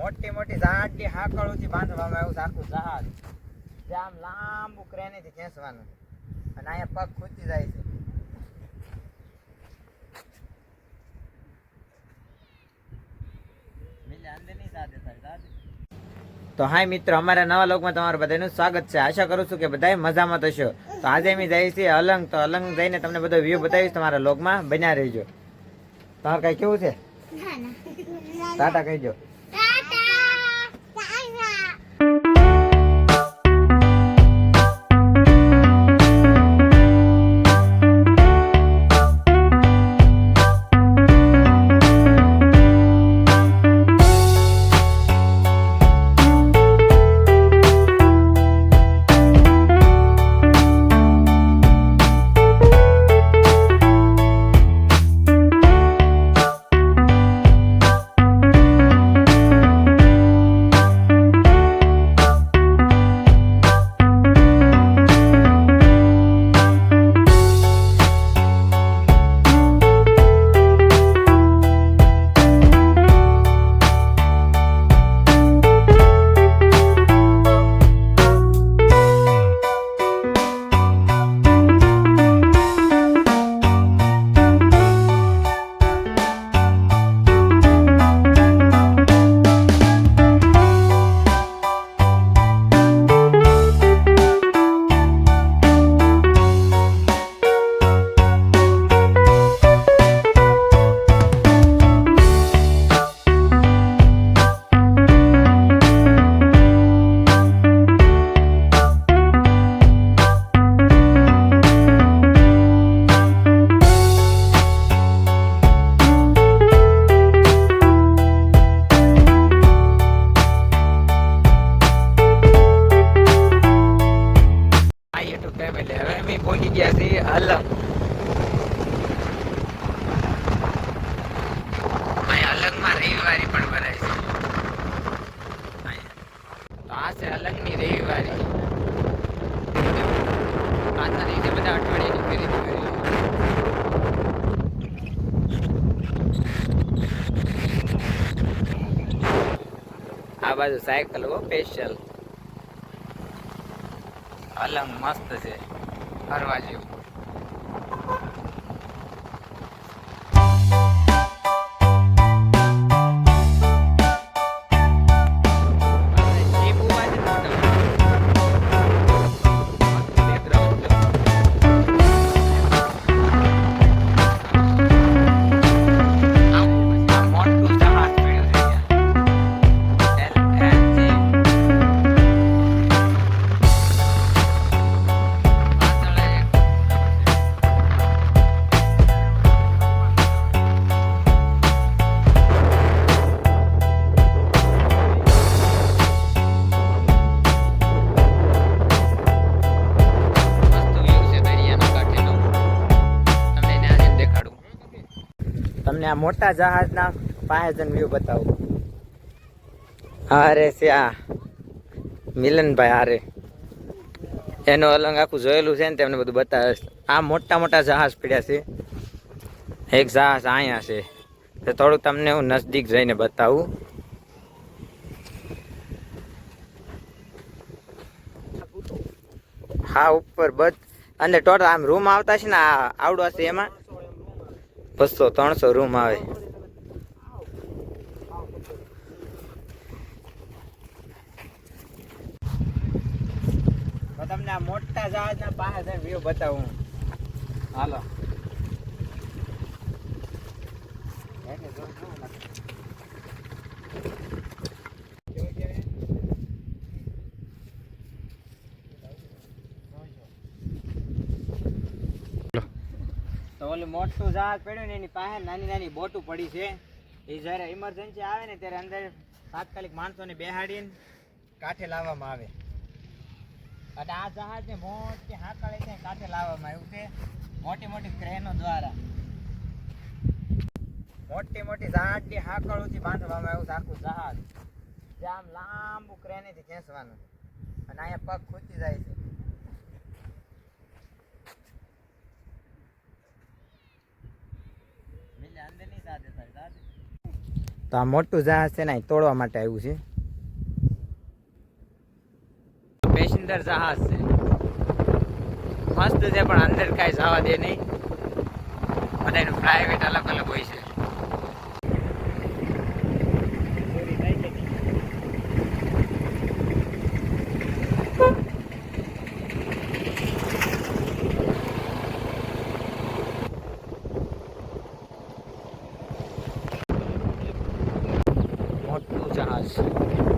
મોટી મોટી જાડી હાકળોથી બાંધવામાં આવ્યું આખું જહાજ. જે આમ લાંબુ ક્રેનેથી ખેંચવાનું. અને અહીંયા પગ ખૂચી જાય છે. તો હાય મિત્રો અમારા નવા લોકમાં તમારું બધાનું સ્વાગત છે. આશા કરું છું કે બધા મજામાં થશો તો આજે અમે જઈએ છીએ અલંગ. તો અલંગ જઈને તમને બધો વ્યૂ બતાવીશ તમારા લોકમાં. બન્યા રહેજો. તમારે કઈ કેવું છે? ટાટા કહીજો આ એટલે હવે અમે પહોંચી ગયા છીએ હલમ અલંગમાં રવિવારી પણ ભરાય છે. તો આ છે અલગની રવિવારી. આજના દિવસે બધા અઠવાડિયાની ખરીદી કરી આ બાજુ સાયકલ હો સ્પેશિયલ અલંગ મસ્ત છે. ફરવા જેવું. તમને આ મોટા જહાજના પાસે જન વ્યૂ બતાવું. હારે છે આ મિલનભાઈ હારે એનો અલંગ આખું જોયેલું છે ને તેમને બધું બતાવે છે. આ મોટા મોટા જહાજ પડ્યા છે. એક જહાજ અહીંયા છે. તો થોડુંક તમને હું નજદીક જઈને બતાવું. હા, ઉપર બધ અને ટોટલ આમ રૂમ આવતા છે ને આવડો છે એમાં? બસો ત્રણસો રૂમ આવે. તમને આ મોટા જહાજના પાસે વ્યૂ બતાવું. હાલો. તો ઓલું મોટું જહાજ પડ્યું ને એની પાસે નાની નાની બોટું પડી છે. એ જ્યારે ઇમરજન્સી આવે ને ત્યારે અંદર તાત્કાલિક માણસોને બેહાડીને કાંઠે લાવવામાં આવે. અને આ જહાજને મોટી હાકળે છે કાંઠે લાવવામાં આવ્યું છે. મોટી મોટી ક્રેનો દ્વારા. મોટી મોટી જાડી હાકળોથી બાંધવામાં આવ્યું છે આખું જહાજ. જે આમ લાંબુ ક્રેનેથી ખેંચવાનું અને અહીંયા પગ ખૂચી જાય છે. તો આ મોટું જહાજ છે ને તોડવા માટે આવ્યું છે. પેસેન્જર જહાજ છે. મસ્ત છે, પણ અંદર કાંઈ જવા દે નહીં. બધા પ્રાઇવેટ અલગ અલગ હોય છે. મોટું જહાજ છે